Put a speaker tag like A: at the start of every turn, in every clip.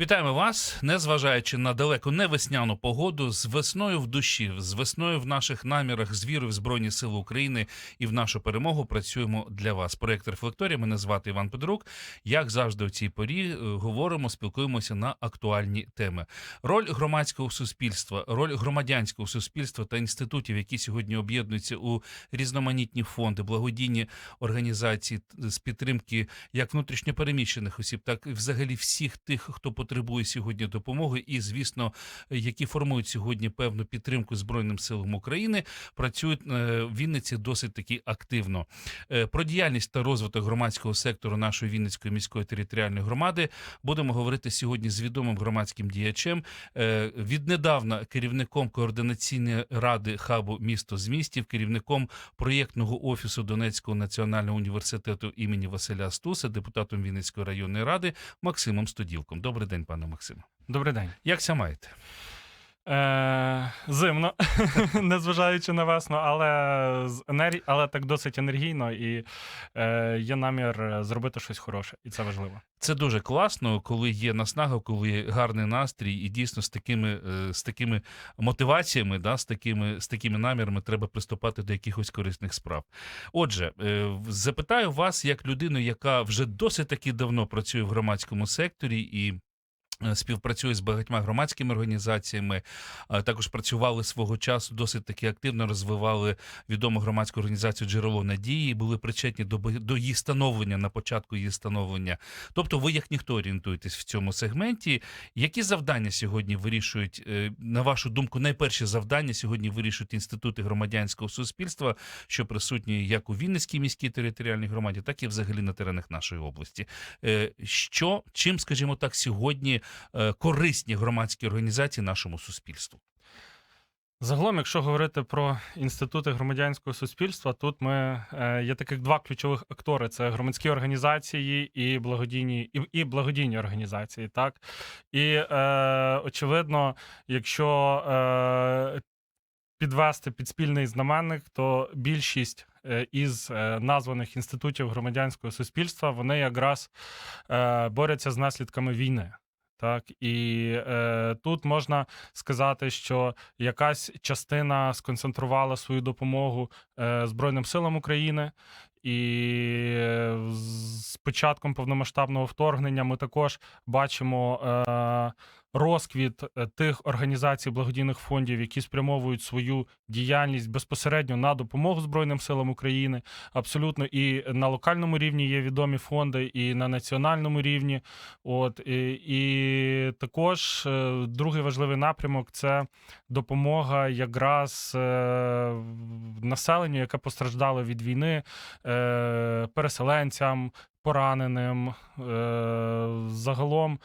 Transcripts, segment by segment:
A: Вітаємо вас, незважаючи на далеко не весняну погоду, з весною в душі, з весною в наших намірах, з вірою в Збройні Сили України і в нашу перемогу працюємо для вас. Проєкт «Рефлекторія». Мене звати Іван Педрук. Як завжди, у цій порі е, говоримо, спілкуємося на актуальні теми. Роль громадського суспільства, роль громадянського суспільства та інститутів, які сьогодні об'єднуються у різноманітні фонди, благодійні організації з підтримки як внутрішньопереміщених осіб, так і взагалі всіх тих, хто потребує сьогодні допомоги, і звісно, які формують сьогодні певну підтримку Збройним силам України, працюють е, в Вінниці досить таки активно. Е, Про діяльність та розвиток громадського сектору нашої Вінницької міської територіальної громади будемо говорити сьогодні з відомим громадським діячем, е, віднедавна керівником координаційної ради хабу місто з містів, керівником проєктного офісу Донецького національного університету імені Василя Стуса, депутатом Вінницької районної ради Максимом Стоділком. Добрий день, пане Максиме.
B: Добрий день.
A: Як ся маєте?
B: Е, зимно, незважаючи на весну, але з але так досить енергійно і е, є намір зробити щось хороше, і це важливо.
A: Це дуже класно, коли є наснага, коли є гарний настрій, і дійсно з такими, е, з такими мотиваціями, да, з, такими, з такими намірами треба приступати до якихось корисних справ. Отже, е, запитаю вас як людину, яка вже досить таки давно працює в громадському секторі і. Е, Співпрацює з багатьма громадськими організаціями, також працювали свого часу досить таки активно розвивали відому громадську організацію Джерело надії, були причетні до, до її становлення на початку її становлення. Тобто, ви як ніхто орієнтуєтесь в цьому сегменті. Які завдання сьогодні вирішують, е, на вашу думку, найперші завдання сьогодні вирішують інститути громадянського суспільства, що присутні як у Вінницькій міській територіальній громаді, так і взагалі на теренах нашої області. Е, Що чим, скажімо так, сьогодні е, корисні громадські організації нашому суспільству?
B: Загалом, якщо говорити про інститути громадянського суспільства, тут ми е, є таких два ключових актори: це громадські організації і благодійні і, і благодійні організації. Так і е, очевидно, якщо е, підвести під спільний знаменник, то більшість е, із е, названих інститутів громадянського суспільства вони якраз е, борються з наслідками війни. Так, і е, тут можна сказати, що якась частина сконцентрувала свою допомогу е, Збройним силам України, і е, з початком повномасштабного вторгнення ми також бачимо е, розквіт е, тих організацій благодійних фондів, які спрямовують свою діяльність безпосередньо на допомогу Збройним силам України. Абсолютно і на локальному рівні є відомі фонди, і на національному рівні. От і, і також е, другий важливий напрямок це допомога якраз е, населенню, яке постраждало від війни, переселенцям, пораненим. Загалом.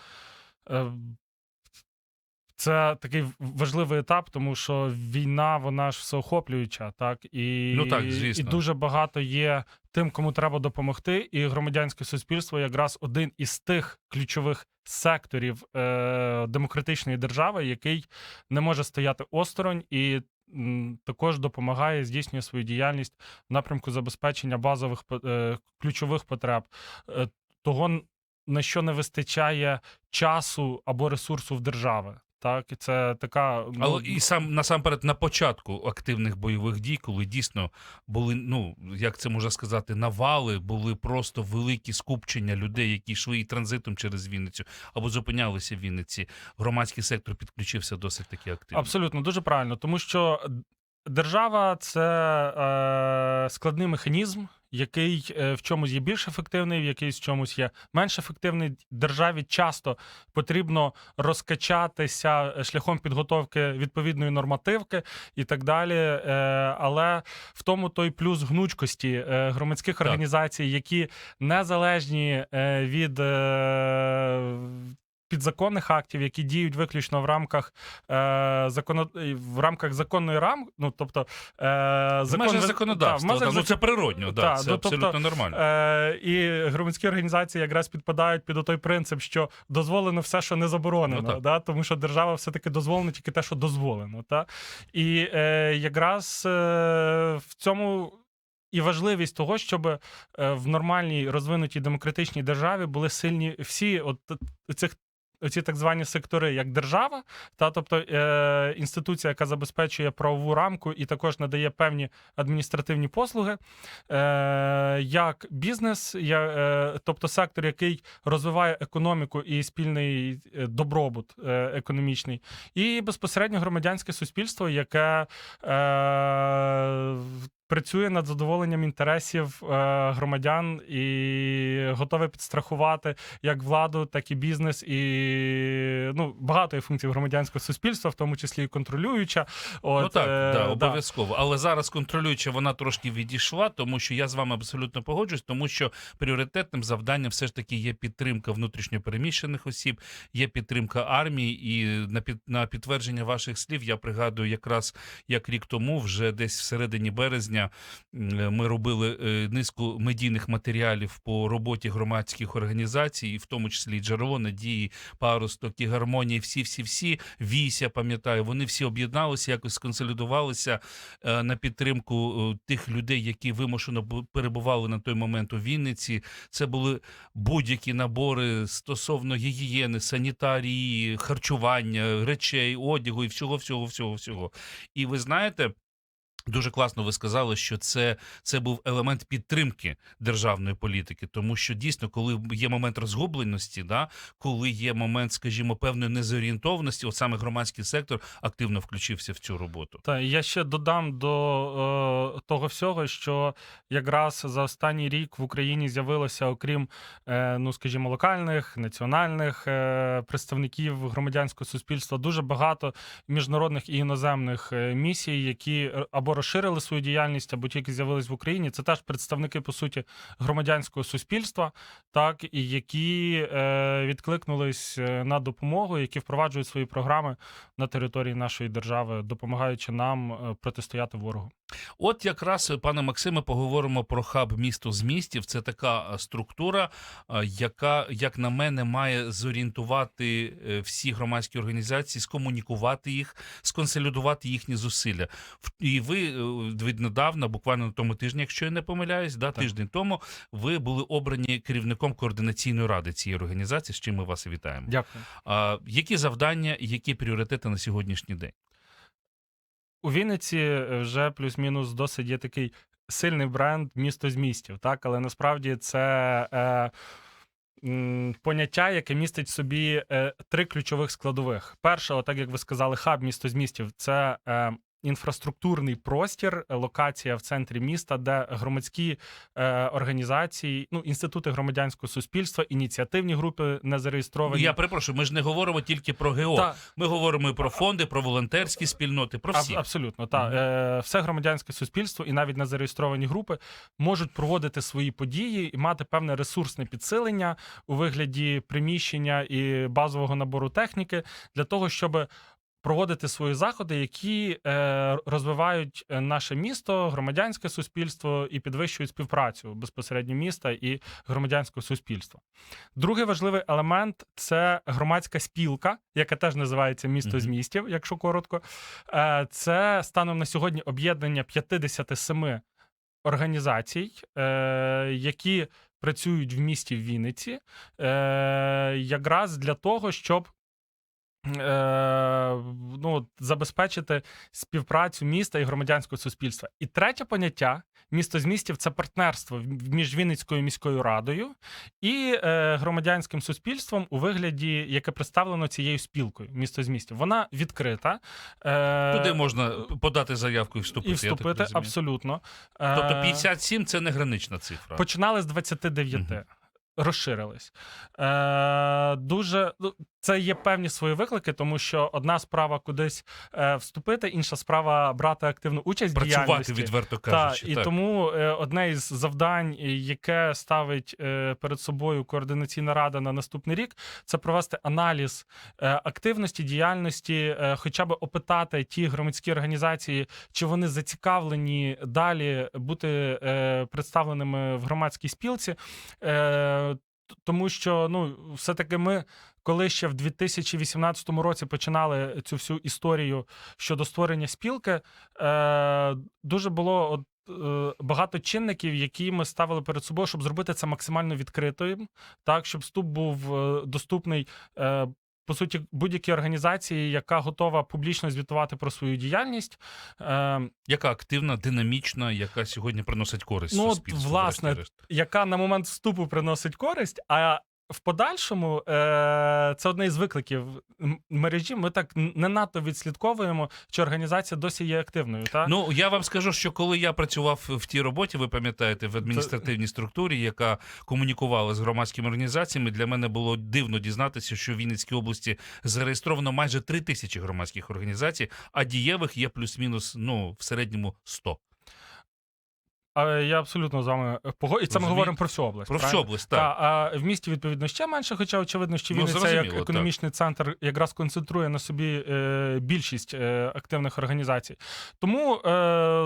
B: Це такий важливий етап, тому що війна, вона ж всеохоплююча, так і,
A: Ну так, звісно.
B: і дуже багато є тим, кому треба допомогти. І громадянське суспільство якраз один із тих ключових секторів е, демократичної держави, який не може стояти осторонь і. Також допомагає здійснює свою діяльність в напрямку забезпечення базових е, ключових потреб, е, того на що не вистачає часу або ресурсу в держави. Так, і це така ну,
A: Але і сам насамперед на початку активних бойових дій, коли дійсно були, ну як це можна сказати, навали, були просто великі скупчення людей, які йшли і транзитом через Вінницю або зупинялися в Вінниці. Громадський сектор підключився досить таки активно.
B: Абсолютно дуже правильно, тому що держава це е, складний механізм, який е, в чомусь є більш ефективний, в якийсь в чомусь є менш ефективний. Державі часто потрібно розкачатися е, шляхом підготовки відповідної нормативки і так далі. Е, але в тому той плюс гнучкості громадських
A: Так.
B: організацій, які незалежні від. Підзаконних актів, які діють виключно в рамках е, законо... в рамках законної рам, ну тобто е, закон
A: межах законодавства.
B: Да, в
A: та,
B: межах
A: ну, це природньо, да,
B: Та,
A: це
B: ну, тобто,
A: абсолютно нормально.
B: Е, і громадські організації якраз підпадають під той принцип, що дозволено все, що не заборонено,
A: Ну,
B: да? тому що держава все-таки дозволена тільки те, що дозволено. Та? І е, якраз е, в цьому. І важливість того, щоб е, в нормальній розвинутій демократичній державі були сильні всі от цих. Оці так звані сектори, як держава, та тобто е, інституція, яка забезпечує правову рамку і також надає певні адміністративні послуги, е, як бізнес, я, е, тобто сектор, який розвиває економіку і спільний е, добробут е, економічний, і безпосередньо громадянське суспільство, яке е, працює над задоволенням інтересів е, громадян і готове підстрахувати як владу, так і бізнес, і ну, багато є функцій громадянського суспільства, в тому числі і контролююча. От,
A: ну так,
B: е,
A: да, обов'язково. Але зараз контролююча вона трошки відійшла, тому що я з вами абсолютно погоджуюсь, тому що пріоритетним завданням все ж таки є підтримка внутрішньопереміщених осіб, є підтримка армії. І на під на підтвердження ваших слів я пригадую, якраз як рік тому, вже десь всередині березня, м, ми робили е, низку медійних матеріалів по роботі громадських організацій, і в тому числі джерело надії, паросток і гармонії. Всі, всі, всі віся, пам'ятаю, вони всі об'єдналися, якось сконсолідувалися е, на підтримку е, тих людей, які вимушено перебували на той момент у Вінниці. Це були будь-які набори стосовно гігієни, санітарії, харчування, речей, одягу і всього, всього, всього, всього. І ви знаєте. Дуже класно ви сказали, що це, це був елемент підтримки державної політики, тому що дійсно, коли є момент розгубленості, да, коли є момент, скажімо, певної незорієнтованості, от саме громадський сектор активно включився в цю роботу.
B: Та я ще додам до е, того всього, що якраз за останній рік в Україні з'явилося, окрім е, ну скажімо, локальних національних е, представників громадянського суспільства, дуже багато міжнародних і іноземних е, місій, які е, розширили свою діяльність, або тільки з'явились в Україні. Це теж представники по суті громадянського суспільства, так і які е, відкликнулись е, на допомогу, які впроваджують свої програми на території нашої держави, допомагаючи нам е, протистояти ворогу.
A: От якраз, пане Максиме, поговоримо про хаб місто з містів. Це така структура, яка, як на мене, має зорієнтувати всі громадські організації, скомунікувати їх, сконсолідувати їхні зусилля. І ви е, віднедавна, буквально на тому тижні, якщо я не помиляюсь, да,
B: Так.
A: тиждень тому ви були обрані керівником координаційної ради цієї організації. З чим ми вас вітаємо.
B: Дякую.
A: А, які завдання і які пріоритети на сьогоднішній день?
B: У Вінниці е, вже плюс-мінус досить є такий сильний бренд місто з містів, так але насправді це. Е, Поняття, яке містить в собі е, три ключових складових. Перше, отак як ви сказали, хаб місто з містів це е, інфраструктурний простір, е, локація в центрі міста, де громадські е, організації, ну інститути громадянського суспільства, ініціативні групи не зареєстровані.
A: Я перепрошую, ми ж не говоримо тільки про ГО.
B: Та,
A: Ми говоримо і про фонди, про волонтерські спільноти, про всі.
B: абсолютно, так. Е, все громадянське суспільство і навіть незареєстровані групи можуть проводити свої події і мати певне ресурсне підсилення у вигляді приміщення і базового набору техніки для того, щоб проводити свої заходи, які е, розвивають е, наше місто, громадянське суспільство і підвищують співпрацю безпосередньо міста і громадянського суспільства. Другий важливий елемент це громадська спілка, яка теж називається місто з містів, якщо коротко. Е, Це станом на сьогодні об'єднання 57 організацій, е, які працюють в місті Вінниці, е, якраз для того, щоб. Е, Ну, забезпечити співпрацю міста і громадянського суспільства. І третє поняття місто з містів це партнерство між Вінницькою міською радою і е, громадянським суспільством у вигляді, яке представлено цією спілкою місто з містів. Вона відкрита. Е,
A: Туди можна подати заявку і вступити.
B: і вступити абсолютно. Е,
A: Тобто 57 це не гранична цифра.
B: Починали з 29.
A: Мгм.
B: Розширились. Е, дуже ну, це є певні свої виклики, тому що одна справа кудись е, вступити, інша справа брати активну участь в
A: Працювати
B: діяльності.
A: відверто кажучи.
B: і
A: так.
B: тому е, одне із завдань, яке ставить е, перед собою координаційна рада на наступний рік, це провести аналіз е, активності, діяльності, е, хоча б опитати ті громадські організації, чи вони зацікавлені далі бути е, представленими в громадській спілці. Е, тому що ну, все-таки ми, коли ще в 2018 році починали цю всю історію щодо створення спілки, е, дуже було от. е, Багато чинників, які ми ставили перед собою, щоб зробити це максимально відкритим, так щоб вступ був е, доступний е, по суті будь-якій організації, яка готова публічно звітувати про свою діяльність.
A: Яка активна, динамічна, яка сьогодні приносить користь
B: Ну,
A: суспільству.
B: власне, яка на момент вступу приносить користь, а в подальшому е, це одне із викликів мережі. Ми так не надто відслідковуємо, чи організація досі є активною. Та?
A: Ну я вам скажу, що коли я працював в тій роботі, ви пам'ятаєте, в адміністративній структурі, яка комунікувала з громадськими організаціями, для мене було дивно дізнатися, що в Вінницькій області зареєстровано майже три тисячі громадських організацій, а дієвих є плюс-мінус ну в середньому 100.
B: Я абсолютно з вами погоджуюсь. І це ми говоримо про всю область.
A: Про всю область, так.
B: Та, а в місті відповідно ще менше, хоча очевидно, що
A: Ну,
B: Вінниця як економічний центр якраз концентрує на собі е, більшість е, активних організацій. Тому е,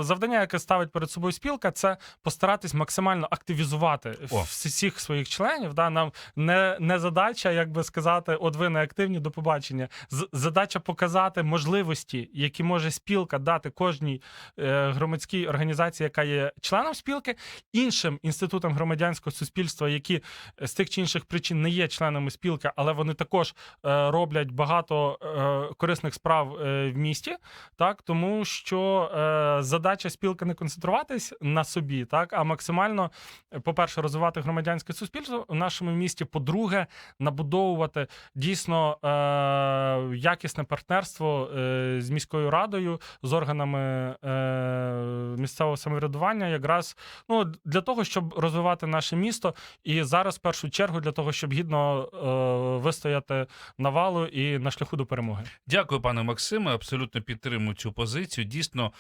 B: завдання, яке ставить перед собою спілка, це постаратись максимально активізувати
A: О.
B: всіх своїх членів. Да? Нам не, не задача, як би сказати, от ви не активні до побачення. З- задача показати можливості, які може спілка дати кожній е, громадській організації, яка є членом спілки, іншим інститутам громадянського суспільства, які з тих чи інших причин не є членами спілки, але вони також е, роблять багато е, корисних справ е, в місті. Так, тому що е, задача спілки не концентруватись на собі, так, а максимально, е, по-перше, розвивати громадянське суспільство в нашому місті. По-друге, набудовувати дійсно е, якісне партнерство е, з міською радою, з органами е, місцевого самоврядування, якраз ну для того, щоб розвивати наше місто, і зараз в першу чергу для того, щоб гідно е, вистояти навалу і на шляху до перемоги.
A: Дякую, пане Максиме. Абсолютно підтримую цю позицію. Дійсно,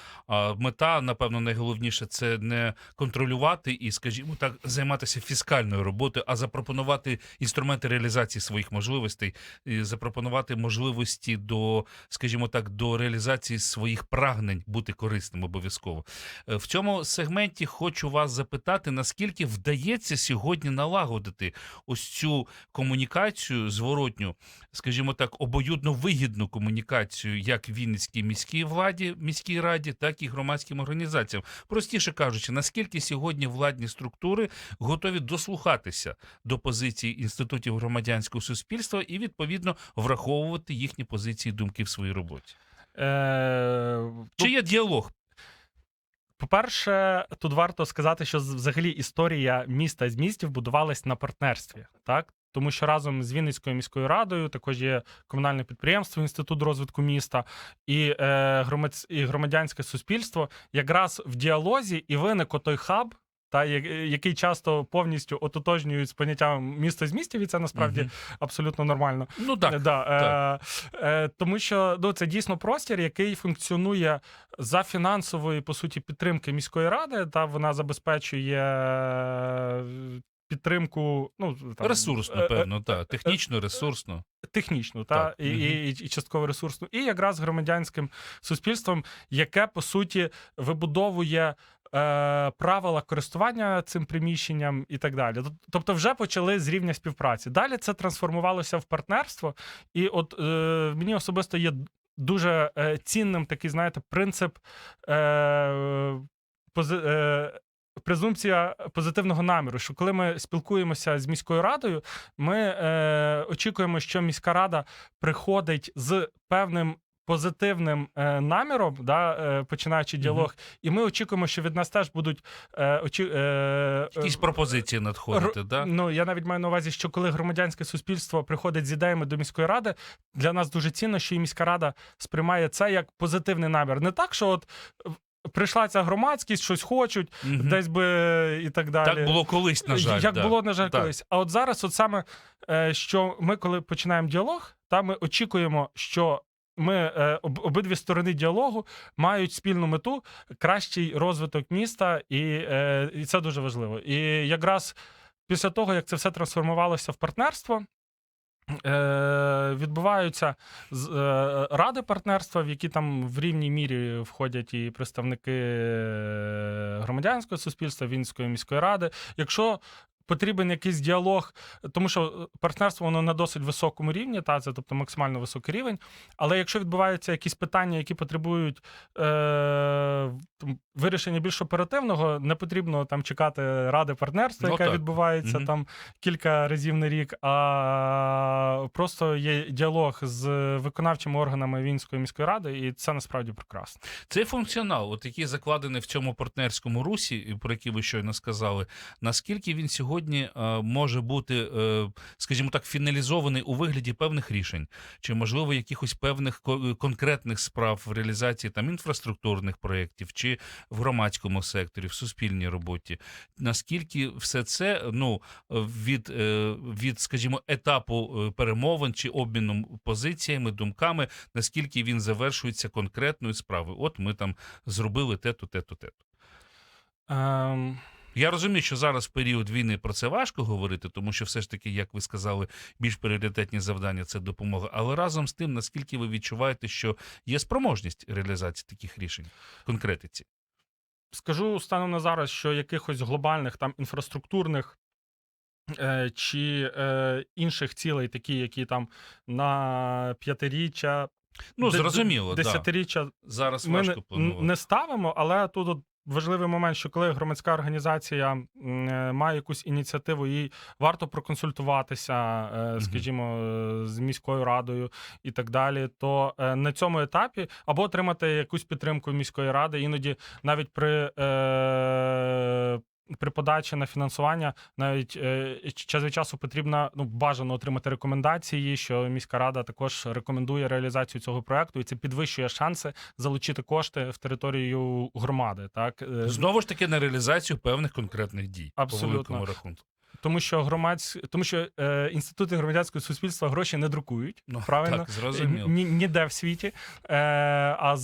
A: мета, напевно, найголовніше це не контролювати і, скажімо так, займатися фіскальною роботою, а запропонувати інструменти реалізації своїх можливостей, і запропонувати можливості до, скажімо так, до реалізації своїх прагнень бути корисним обов'язково. Е, В цьому сегменті хочу вас запитати, наскільки вдається сьогодні налагодити ось цю комунікацію зворотню, скажімо так, обоюдно вигідну комунікацію як Вінницькій міській владі, міській раді, так і громадським організаціям. Простіше кажучи, наскільки сьогодні владні структури готові дослухатися до позицій інститутів громадянського суспільства і відповідно враховувати їхні позиції і думки в своїй роботі.
B: Е,
A: Чи є діалог?
B: По-перше, тут варто сказати, що взагалі історія міста з містів будувалась на партнерстві, так? Тому що разом з Вінницькою міською радою також є комунальне підприємство, інститут розвитку міста і, е, громадянське суспільство якраз в діалозі і виник отой хаб. Та який часто повністю ототожнюють з поняттям місто з містів, і це насправді
A: Мгм.
B: абсолютно нормально.
A: Ну так.
B: Да, Е, е, тому що ну, це дійсно простір, який функціонує за фінансової по суті підтримки міської ради. Та вона забезпечує е, підтримку. Ну там
A: Ресурсно,
B: е, е,
A: певно, так. Технічно, ресурсно.
B: технічну, та
A: Так,
B: і, і, і частково ресурсну, і якраз громадянським суспільством, яке по суті вибудовує. Е, правила користування цим приміщенням і так далі. Тобто, вже почали з рівня співпраці. Далі це трансформувалося в партнерство, і от е, мені особисто є дуже е, цінним такий, знаєте, принцип е, пози, е, презумпція позитивного наміру. Що коли ми спілкуємося з міською радою, ми е, очікуємо, що міська рада приходить з певним. Позитивним е, наміром, да, е, починаючи діалог, і ми очікуємо, що від нас теж будуть е, очі, е, е,
A: Якісь пропозиції надходити,
B: Р-
A: да?
B: Ну я навіть маю на увазі, що коли громадянське суспільство приходить з ідеями до міської ради, для нас дуже цінно, що і міська рада сприймає це як позитивний намір. Не так, що от е, прийшла ця громадськість, щось хочуть,
A: Мгм.
B: десь би і так далі.
A: Так було колись, на жаль.
B: Як
A: да.
B: було, на жаль,
A: Так.
B: колись. А от зараз, от саме, е, що ми, коли починаємо діалог, Та ми очікуємо, що ми е, об- обидві сторони діалогу мають спільну мету кращий розвиток міста, і, е, і це дуже важливо. І якраз після того, як це все трансформувалося в партнерство. Е, відбуваються ради партнерства, в які там в рівній мірі входять і представники громадянського суспільства, Вінської міської ради. Якщо потрібен якийсь діалог, тому що партнерство воно на досить високому рівні, та це тобто максимально високий рівень. Але якщо відбуваються якісь питання, які потребують е, там, вирішення більш оперативного, не потрібно там чекати ради партнерства,
A: Ну,
B: яка
A: так.
B: відбувається
A: Мгм.
B: там кілька разів на рік, а просто є діалог з виконавчими органами Вінської міської ради, і це насправді прекрасно.
A: Цей функціонал, от який закладений в цьому партнерському русі, про який ви щойно сказали, наскільки він сьогодні е, може бути, е, скажімо так, фіналізований у вигляді певних рішень, чи можливо якихось певних конкретних справ в реалізації там інфраструктурних проєктів, чи в громадському секторі, в суспільній роботі, наскільки все це ну від, е, від скажімо, етапу перемовин чи обміну позиціями, думками, наскільки він завершується конкретною справою. От ми там зробили те-то, те-то, те-то.
B: Ем,
A: Я розумію, що зараз в період війни про це важко говорити, тому що все ж таки, як ви сказали, більш пріоритетні завдання це допомога. Але разом з тим, наскільки ви відчуваєте, що є спроможність реалізації таких рішень, конкретиці?
B: Скажу станом на зараз, що якихось глобальних там інфраструктурних е, чи е, інших цілей, такі, які там на п'ятиріччя,
A: Ну, зрозуміло, да.
B: десятиріччя
A: зараз
B: ми
A: важко
B: не,
A: планувати.
B: не ставимо, але тут от важливий момент, що коли громадська організація е, має якусь ініціативу, їй варто проконсультуватися, е, скажімо, е, з міською радою і так далі, то на цьому етапі або отримати якусь підтримку міської ради, іноді навіть при. При подачі на фінансування навіть е, час від часу потрібно ну бажано отримати рекомендації, що міська рада також рекомендує реалізацію цього проекту, і це підвищує шанси залучити кошти в територію громади. Так Е,
A: Знову ж таки на реалізацію певних конкретних дій
B: Абсолютно.
A: по великому рахунку.
B: Тому що громадсь... тому що е, інститути громадянського суспільства гроші не друкують.
A: Ну,
B: правильно
A: Так, зрозуміло.
B: Ні, ніде в світі, е, а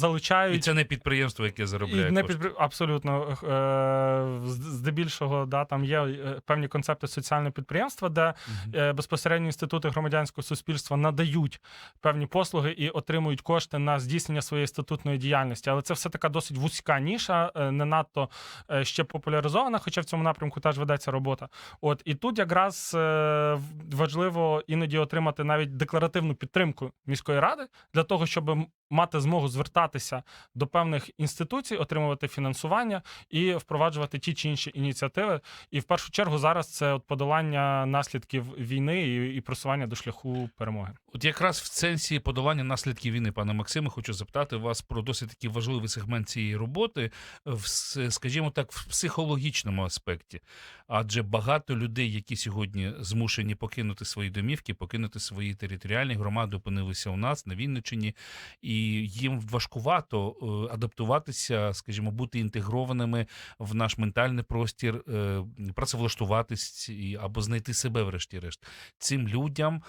A: І це не підприємство, яке заробляє
B: І не
A: кошти.
B: підпри... Абсолютно. Е, Здебільшого, да, там є е, певні концепти соціального підприємства, де е, безпосередньо інститути громадянського суспільства надають певні послуги і отримують кошти на здійснення своєї статутної діяльності. Але це все така досить вузька ніша, е, не надто е, ще популяризована, хоча в цьому напрямку теж ведеться робота. От і тут якраз е, важливо іноді отримати навіть декларативну підтримку міської ради для того, щоб мати змогу звертатися до певних інституцій, отримувати фінансування і впроваджувати ті чи інші ініціативи. І в першу чергу зараз це от подолання наслідків війни і, і просування до шляху перемоги.
A: От якраз в сенсі подолання наслідків війни, пане Максиме, хочу запитати вас про досить такий важливий сегмент цієї роботи, в, скажімо так, в психологічному аспекті. Адже багато людей, які сьогодні змушені покинути свої домівки, покинути свої територіальні громади, опинилися у нас на Вінниччині, і їм важкувато е, адаптуватися, скажімо, бути інтегрованими в наш ментальний простір, е, працевлаштуватись або знайти себе, врешті-решт. Цим людям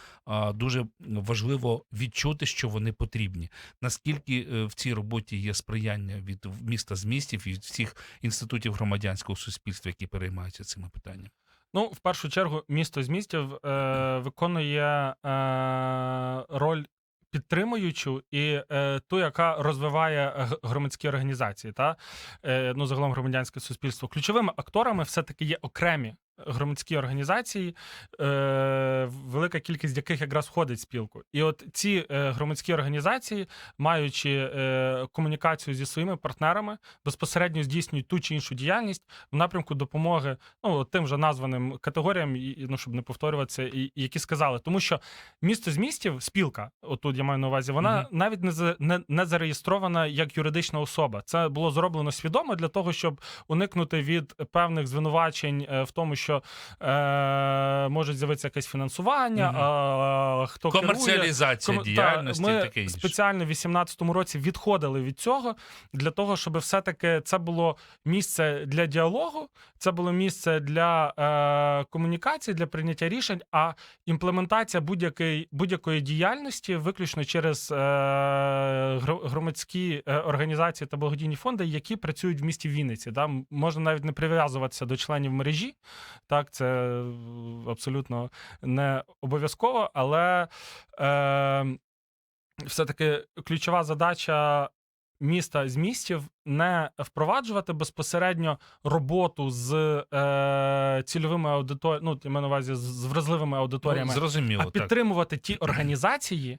A: дуже важливо відчути, що вони потрібні. Наскільки е, в цій роботі є сприяння від міста з містів і від всіх інститутів громадянського суспільства, які переймаються цими питаннями?
B: Ну, в першу чергу, місто з містів е, виконує е, роль. Підтримуючу і е, ту, яка розвиває громадські організації, та е, ну загалом громадянське суспільство. Ключовими акторами все-таки є окремі громадські організації, е, велика кількість яких якраз входить в спілку. І от ці е, громадські організації, маючи е, комунікацію зі своїми партнерами, безпосередньо здійснюють ту чи іншу діяльність в напрямку допомоги ну, тим же названим категоріям, і- ну, щоб не повторюватися, і, які сказали. Тому що місто з містів, спілка, отут я маю на увазі, вона
A: Мгм.
B: навіть не, за- не, не зареєстрована як юридична особа. Це було зроблено свідомо для того, щоб уникнути від певних звинувачень в тому, що е, може з'явитися якесь фінансування, а, хто.
A: Комерціалізація
B: та,
A: діяльності і
B: ми
A: таке інше.
B: спеціально в 18-му році відходили від цього для того, щоб все-таки це було місце для діалогу, це було місце для е, комунікації, для прийняття рішень, а імплементація будь-якої будь-якої діяльності виключно через е, громадські е, організації та благодійні фонди, які працюють в місті Вінниці. Да? Можна навіть не прив'язуватися до членів мережі. Так, це е, абсолютно не обов'язково, але е, все-таки ключова задача міста з містів не впроваджувати безпосередньо роботу з е, цільовими аудиторіями, ну, я маю на увазі з- вразливими аудиторіями,
A: Ну, зрозуміло,
B: а
A: так.
B: ті організації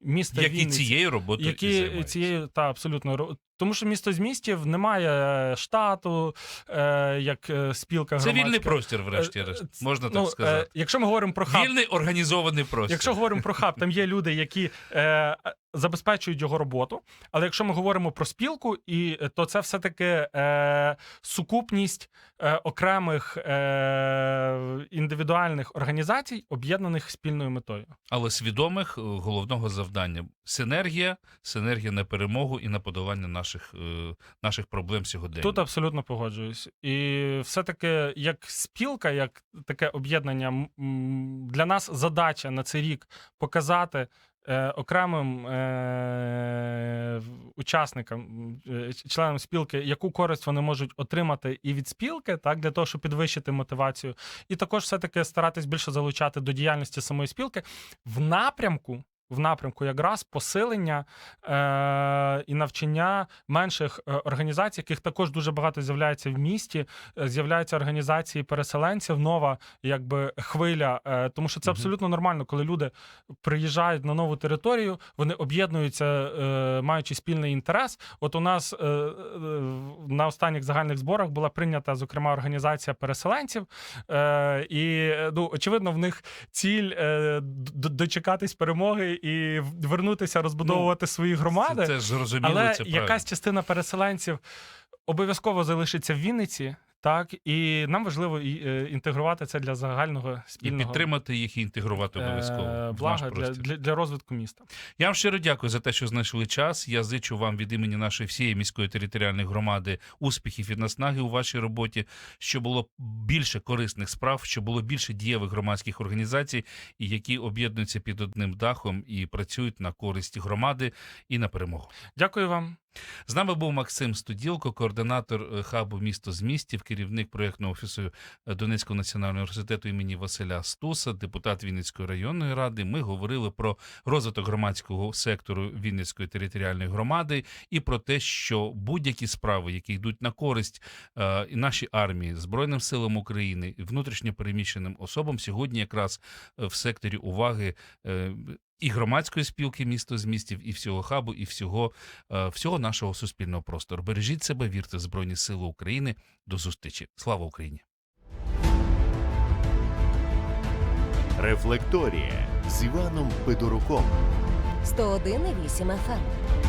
B: міста
A: Які
B: Вінниці,
A: цією роботою і
B: які
A: займаються.
B: цією та абсолютно тому, що місто з містів немає штату, е, як е, спілка
A: Це вільний простір,
B: Е,
A: врешті-решт,
B: е,
A: можна
B: ну,
A: так сказати.
B: Е, якщо ми говоримо про хаб,
A: Вільний організований простір.
B: Якщо говоримо про хаб, там є люди, які е, забезпечують його роботу. Але якщо ми говоримо про спілку, і е, то це все-таки е, сукупність е, окремих е, індивідуальних організацій, об'єднаних спільною метою.
A: Але свідомих е, головного завдання синергія, синергія на перемогу і на подолання наших, е, наших проблем сьогодення.
B: Тут абсолютно погоджуюсь. І все-таки як спілка, як таке об'єднання, для нас задача на цей рік показати. е, Окремим е, учасникам, е, членам спілки, яку користь вони можуть отримати і від спілки, так для того, щоб підвищити мотивацію, і також все таки старатись більше залучати до діяльності самої спілки в напрямку. В напрямку якраз посилення е- і навчання менших е, організацій, яких також дуже багато з'являється в місті. Е, З'являються організації переселенців, нова якби хвиля. Е, тому що це абсолютно нормально, коли люди приїжджають на нову територію, вони об'єднуються, е, маючи спільний інтерес. От у нас е, е, на останніх загальних зборах була прийнята, зокрема, організація переселенців. Е, і ну, очевидно, в них ціль е, дочекатись перемоги і вернутися розбудовувати свої громади.
A: Це, це ж зрозуміло,
B: Але
A: це
B: якась частина переселенців обов'язково залишиться в Вінниці. Так, і нам важливо е, інтегрувати це для загального
A: І підтримати їх і інтегрувати обов'язково.
B: е, блага для, для, для розвитку міста.
A: Я вам щиро дякую за те, що знайшли час. Я зичу вам від імені нашої всієї міської територіальної громади успіхів і наснаги у вашій роботі, щоб було більше корисних справ, щоб було більше дієвих громадських організацій, які об'єднуються під одним дахом і працюють на користь громади і на перемогу.
B: Дякую вам.
A: З нами був Максим Студілко, координатор е, хабу місто з містів, керівник проєктного офісу е, Донецького національного університету імені Василя Стуса, депутат Вінницької районної ради. Ми говорили про розвиток громадського сектору Вінницької територіальної громади і про те, що будь-які справи, які йдуть на користь е, нашій армії, Збройним силам України, внутрішньо переміщеним особам, сьогодні якраз в секторі уваги. І громадської спілки місто з містів, і всього хабу, і всього е, всього нашого суспільного простору. Бережіть себе, вірте в Збройні Сили України. До зустрічі. Слава Україні!
C: Рефлекторія з Іваном Федоруком.
D: 101,8 FM.